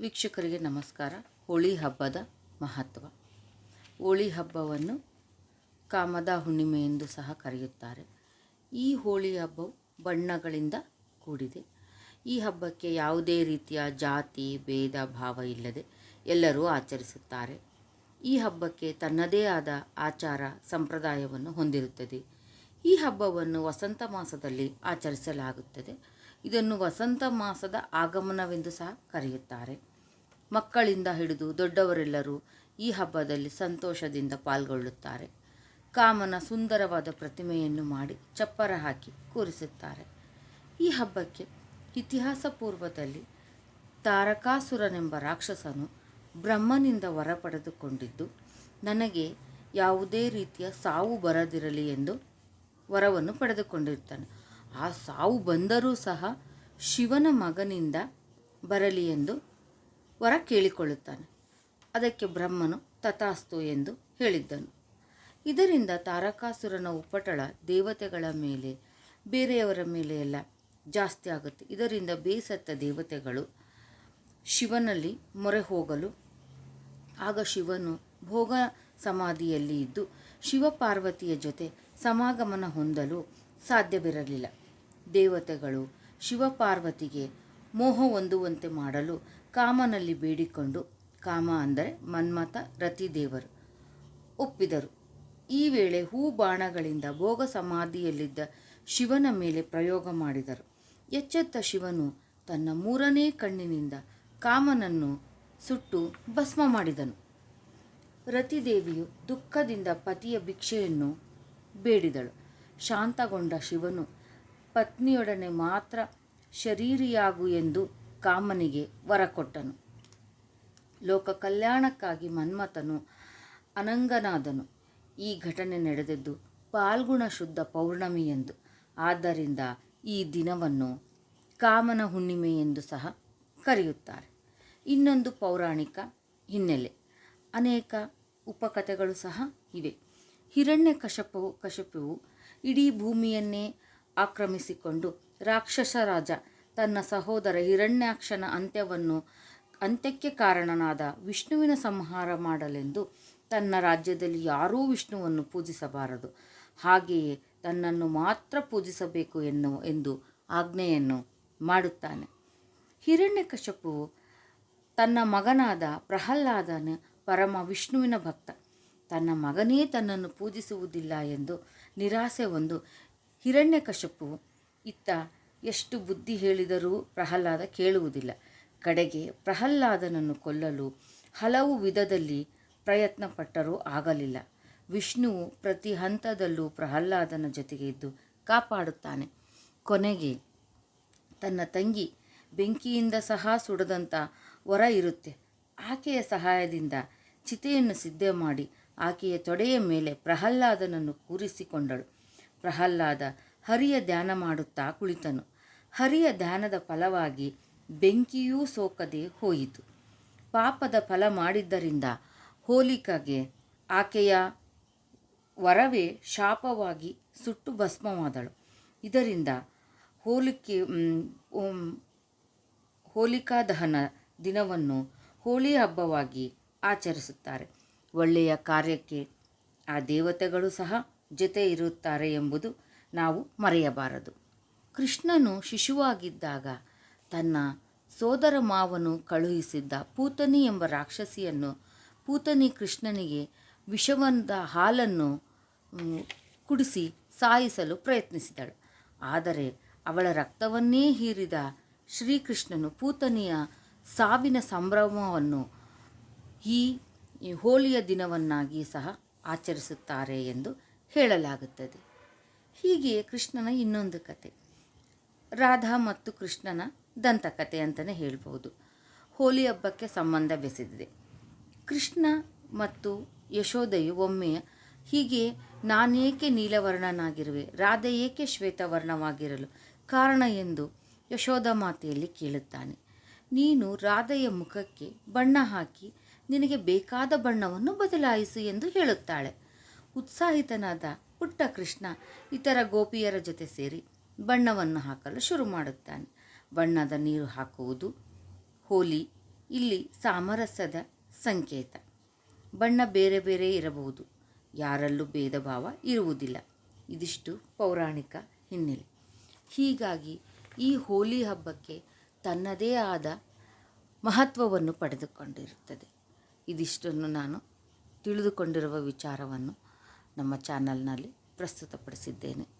ವೀಕ್ಷಕರಿಗೆ ನಮಸ್ಕಾರ. ಹೋಳಿ ಹಬ್ಬದ ಮಹತ್ವ. ಹೋಳಿ ಹಬ್ಬವನ್ನು ಕಾಮದ ಹುಣ್ಣಿಮೆ ಎಂದು ಸಹ ಕರೆಯುತ್ತಾರೆ. ಈ ಹೋಳಿ ಹಬ್ಬವು ಬಣ್ಣಗಳಿಂದ ಕೂಡಿದೆ. ಈ ಹಬ್ಬಕ್ಕೆ ಯಾವುದೇ ರೀತಿಯ ಜಾತಿ, ಭೇದ, ಭಾವ ಇಲ್ಲದೆ ಎಲ್ಲರೂ ಆಚರಿಸುತ್ತಾರೆ. ಈ ಹಬ್ಬಕ್ಕೆ ತನ್ನದೇ ಆದ ಆಚಾರ ಸಂಪ್ರದಾಯವನ್ನು ಹೊಂದಿರುತ್ತದೆ. ಈ ಹಬ್ಬವನ್ನು ವಸಂತ ಮಾಸದಲ್ಲಿ ಆಚರಿಸಲಾಗುತ್ತದೆ. ಇದನ್ನು ವಸಂತ ಮಾಸದ ಆಗಮನವೆಂದು ಸಹ ಕರೆಯುತ್ತಾರೆ. ಮಕ್ಕಳಿಂದ ಹಿಡಿದು ದೊಡ್ಡವರೆಲ್ಲರೂ ಈ ಹಬ್ಬದಲ್ಲಿ ಸಂತೋಷದಿಂದ ಪಾಲ್ಗೊಳ್ಳುತ್ತಾರೆ. ಕಾಮನ ಸುಂದರವಾದ ಪ್ರತಿಮೆಯನ್ನು ಮಾಡಿ ಚಪ್ಪರ ಹಾಕಿ ಕೂರಿಸುತ್ತಾರೆ. ಈ ಹಬ್ಬಕ್ಕೆ ಇತಿಹಾಸ ಪೂರ್ವದಲ್ಲಿ ತಾರಕಾಸುರನೆಂಬ ರಾಕ್ಷಸನು ಬ್ರಹ್ಮನಿಂದ ವರ ಪಡೆದುಕೊಂಡಿದ್ದು ನನಗೆ ಯಾವುದೇ ರೀತಿಯ ಸಾವು ಬರದಿರಲಿ ಎಂದು ವರವನ್ನು ಪಡೆದುಕೊಂಡಿರ್ತಾನೆ. ಆ ಸಾವು ಬಂದರೂ ಸಹ ಶಿವನ ಮಗನಿಂದ ಬರಲಿ ಎಂದು ವರ ಕೇಳಿಕೊಳ್ಳುತ್ತಾನೆ ಅದಕ್ಕೆ ಬ್ರಹ್ಮನು ತಥಾಸ್ತು ಎಂದು ಹೇಳಿದ್ದನು. ಇದರಿಂದ ತಾರಕಾಸುರನ ಉಪಟಳ ದೇವತೆಗಳ ಮೇಲೆ, ಬೇರೆಯವರ ಮೇಲೆ ಎಲ್ಲ ಜಾಸ್ತಿ ಆಗುತ್ತೆ. ಇದರಿಂದ ಬೇಸತ್ತ ದೇವತೆಗಳು ಶಿವನಲ್ಲಿ ಮೊರೆ ಹೋಗಲು, ಆಗ ಶಿವನು ಭೋಗ ಸಮಾಧಿಯಲ್ಲಿ ಇದ್ದು ಶಿವಪಾರ್ವತಿಯ ಜೊತೆ ಸಮಾಗಮನ ಹೊಂದಲು ಸಾಧ್ಯವಿರಲಿಲ್ಲ. ದೇವತೆಗಳು ಶಿವಪಾರ್ವತಿಗೆ ಮೋಹ ಹೊಂದುವಂತೆ ಮಾಡಲು ಕಾಮನಲ್ಲಿ ಬೇಡಿಕೊಂಡು, ಕಾಮ ಅಂದರೆ ಮನ್ಮಥ ರತಿದೇವರು ಒಪ್ಪಿದರು. ಈ ವೇಳೆ ಹೂ ಬಾಣಗಳಿಂದ ಭೋಗ ಸಮಾಧಿಯಲ್ಲಿದ್ದ ಶಿವನ ಮೇಲೆ ಪ್ರಯೋಗ ಮಾಡಿದರು. ಎಚ್ಚೆತ್ತ ಶಿವನು ತನ್ನ ಮೂರನೇ ಕಣ್ಣಿನಿಂದ ಕಾಮನನ್ನು ಸುಟ್ಟು ಭಸ್ಮ ಮಾಡಿದನು. ರತಿದೇವಿಯು ದುಃಖದಿಂದ ಪತಿಯ ಭಿಕ್ಷೆಯನ್ನು ಬೇಡಿದಳು. ಶಾಂತಗೊಂಡ ಶಿವನು ಪತ್ನಿಯೊಡನೆ ಮಾತ್ರ ಶರೀರಿಯಾಗು ಎಂದು ಕಾಮನಿಗೆ ವರ ಕೊಟ್ಟನು. ಲೋಕ ಕಲ್ಯಾಣಕ್ಕಾಗಿ ಮನ್ಮಥನು ಅನಂಗನಾದನು. ಈ ಘಟನೆ ನಡೆದದ್ದು ಪಾಲ್ಗುಣ ಶುದ್ಧ ಪೌರ್ಣಮಿ ಎಂದು. ಆದ್ದರಿಂದ ಈ ದಿನವನ್ನು ಕಾಮನ ಹುಣ್ಣಿಮೆ ಎಂದು ಸಹ ಕರೆಯುತ್ತಾರೆ. ಇನ್ನೊಂದು ಪೌರಾಣಿಕ ಹಿನ್ನೆಲೆ. ಅನೇಕ ಉಪಕಥೆಗಳು ಸಹ ಇವೆ. ಹಿರಣ್ಯ ಕಶಪವು ಕಶಪವು ಇಡೀ ಭೂಮಿಯನ್ನೇ ಆಕ್ರಮಿಸಿಕೊಂಡು ರಾಕ್ಷಸ ರಾಜ ತನ್ನ ಸಹೋದರ ಹಿರಣ್ಯಾಕ್ಷನ ಅಂತ್ಯವನ್ನು ಅಂತ್ಯಕ್ಕೆ ಕಾರಣನಾದ ವಿಷ್ಣುವಿನ ಸಂಹಾರ ಮಾಡಲೆಂದು ತನ್ನ ರಾಜ್ಯದಲ್ಲಿ ಯಾರೂ ವಿಷ್ಣುವನ್ನು ಪೂಜಿಸಬಾರದು. ಹಾಗೆಯೇ ತನ್ನನ್ನು ಮಾತ್ರ ಪೂಜಿಸಬೇಕು ಎನ್ನುವ ಎಂದು ಆಜ್ಞೆಯನ್ನು ಮಾಡುತ್ತಾನೆ. ಹಿರಣ್ಯಕಶಪುವು ತನ್ನ ಮಗನಾದ ಪ್ರಹ್ಲಾದನ ಪರಮ ವಿಷ್ಣುವಿನ ಭಕ್ತ. ತನ್ನ ಮಗನೇ ತನ್ನನ್ನು ಪೂಜಿಸುವುದಿಲ್ಲ ಎಂದು ನಿರಾಸೆ ಹೊಂದು ಹಿರಣ್ಯಕಶಪು ಇತ್ತ ಎಷ್ಟು ಬುದ್ಧಿ ಹೇಳಿದರೂ ಪ್ರಹ್ಲಾದ ಕೇಳುವುದಿಲ್ಲ. ಕಡೆಗೆ ಪ್ರಹ್ಲಾದನನ್ನು ಕೊಲ್ಲಲು ಹಲವು ವಿಧದಲ್ಲಿ ಪ್ರಯತ್ನ ಪಟ್ಟರೂ ಆಗಲಿಲ್ಲ. ವಿಷ್ಣುವು ಪ್ರತಿ ಹಂತದಲ್ಲೂ ಪ್ರಹ್ಲಾದನ ಜೊತೆಗೆ ಇದ್ದು ಕಾಪಾಡುತ್ತಾನೆ. ಕೊನೆಗೆ ತನ್ನ ತಂಗಿ ಬೆಂಕಿಯಿಂದ ಸಹ ಸುಡದಂಥ ವರ ಇರುತ್ತೆ. ಆಕೆಯ ಸಹಾಯದಿಂದ ಚಿತೆಯನ್ನು ಸಿದ್ಧ ಮಾಡಿ ಆಕೆಯ ತೊಡೆಯ ಮೇಲೆ ಪ್ರಹ್ಲಾದನನ್ನು ಕೂರಿಸಿಕೊಂಡಳು. ಪ್ರಹ್ಲಾದ ಹರಿಯ ಧ್ಯಾನ ಮಾಡುತ್ತಾ ಕುಳಿತನು. ಹರಿಯ ಧ್ಯಾನದ ಫಲವಾಗಿ ಬೆಂಕಿಯೂ ಸೋಕದೆ ಹೋಯಿತು. ಪಾಪದ ಫಲ ಮಾಡಿದ್ದರಿಂದ ಹೋಲಿಕಾಗೆ ಆಕೆಯ ವರವೇ ಶಾಪವಾಗಿ ಸುಟ್ಟು ಭಸ್ಮವಾದಳು. ಇದರಿಂದ ಹೋಲಿಕೆ ಹೋಲಿಕಾ ದಹನ ದಿನವನ್ನು ಹೋಳಿ ಹಬ್ಬವಾಗಿ ಆಚರಿಸುತ್ತಾರೆ. ಒಳ್ಳೆಯ ಕಾರ್ಯಕ್ಕೆ ಆ ದೇವತೆಗಳು ಸಹ ಜೊತೆ ಇರುತ್ತಾರೆ ಎಂಬುದು ನಾವು ಮರೆಯಬಾರದು. ಕೃಷ್ಣನು ಶಿಶುವಾಗಿದ್ದಾಗ ತನ್ನ ಸೋದರ ಮಾವನು ಕಳುಹಿಸಿದ್ದ ಪೂತನಿ ಎಂಬ ರಾಕ್ಷಸಿಯನ್ನು ಪೂತನಿ ಕೃಷ್ಣನಿಗೆ ವಿಷವಂದ ಹಾಲನ್ನು ಕುಡಿಸಿ ಸಾಯಿಸಲು ಪ್ರಯತ್ನಿಸಿದಳು. ಆದರೆ ಅವಳ ರಕ್ತವನ್ನೇ ಹೀರಿದ ಶ್ರೀಕೃಷ್ಣನು ಪೂತನಿಯ ಸಾವಿನ ಸಂಭ್ರಮವನ್ನು ಈ ಹೋಳಿಯ ದಿನವನ್ನಾಗಿ ಸಹ ಆಚರಿಸುತ್ತಾರೆ ಎಂದು ಹೇಳಲಾಗುತ್ತದೆ. ಹೀಗೆ ಕೃಷ್ಣನ ಇನ್ನೊಂದು ಕತೆ. ರಾಧಾ ಮತ್ತು ಕೃಷ್ಣನ ದಂತಕತೆ ಅಂತಲೇ ಹೇಳ್ಬೋದು ಹೋಲಿ ಹಬ್ಬಕ್ಕೆ ಸಂಬಂಧ ಬೆಸೆದಿದೆ. ಕೃಷ್ಣ ಮತ್ತು ಯಶೋದೆಯು ಒಮ್ಮೆ ಹೀಗೆ ನಾನೇಕೆ ನೀಲವರ್ಣನಾಗಿರುವೆ, ರಾಧೆ ಏಕೆ ಶ್ವೇತವರ್ಣವಾಗಿರಲು ಕಾರಣ ಎಂದು ಯಶೋಧ ಮಾತೆಯಲ್ಲಿ ಕೇಳುತ್ತಾನೆ. ನೀನು ರಾಧೆಯ ಮುಖಕ್ಕೆ ಬಣ್ಣ ಹಾಕಿ ನಿನಗೆ ಬೇಕಾದ ಬಣ್ಣವನ್ನು ಬದಲಾಯಿಸು ಎಂದು ಹೇಳುತ್ತಾಳೆ. ಉತ್ಸಾಹಿತನಾದ ಪುಟ್ಟ ಕೃಷ್ಣ ಇತರ ಗೋಪಿಯರ ಜೊತೆ ಸೇರಿ ಬಣ್ಣವನ್ನು ಹಾಕಲು ಶುರು ಮಾಡುತ್ತಾನೆ. ಬಣ್ಣದ ನೀರು ಹಾಕುವುದು ಹೋಲಿ, ಇಲ್ಲಿ ಸಾಮರಸ್ಯದ ಸಂಕೇತ. ಬಣ್ಣ ಬೇರೆ ಬೇರೆ ಇರಬಹುದು. ಯಾರಲ್ಲೂ ಭೇದ ಭಾವ ಇರುವುದಿಲ್ಲ. ಇದಿಷ್ಟು ಪೌರಾಣಿಕ ಹಿನ್ನೆಲೆ. ಹೀಗಾಗಿ ಈ ಹೋಲಿ ಹಬ್ಬಕ್ಕೆ ತನ್ನದೇ ಆದ ಮಹತ್ವವನ್ನು ಪಡೆದುಕೊಂಡಿರುತ್ತದೆ. ಇದಿಷ್ಟನ್ನು ನಾನು ತಿಳಿದುಕೊಂಡಿರುವ ವಿಚಾರವನ್ನು ನಮ್ಮ ಚಾನಲ್ನಲ್ಲಿ ಪ್ರಸ್ತುತಪಡಿಸಿದ್ದೇನೆ.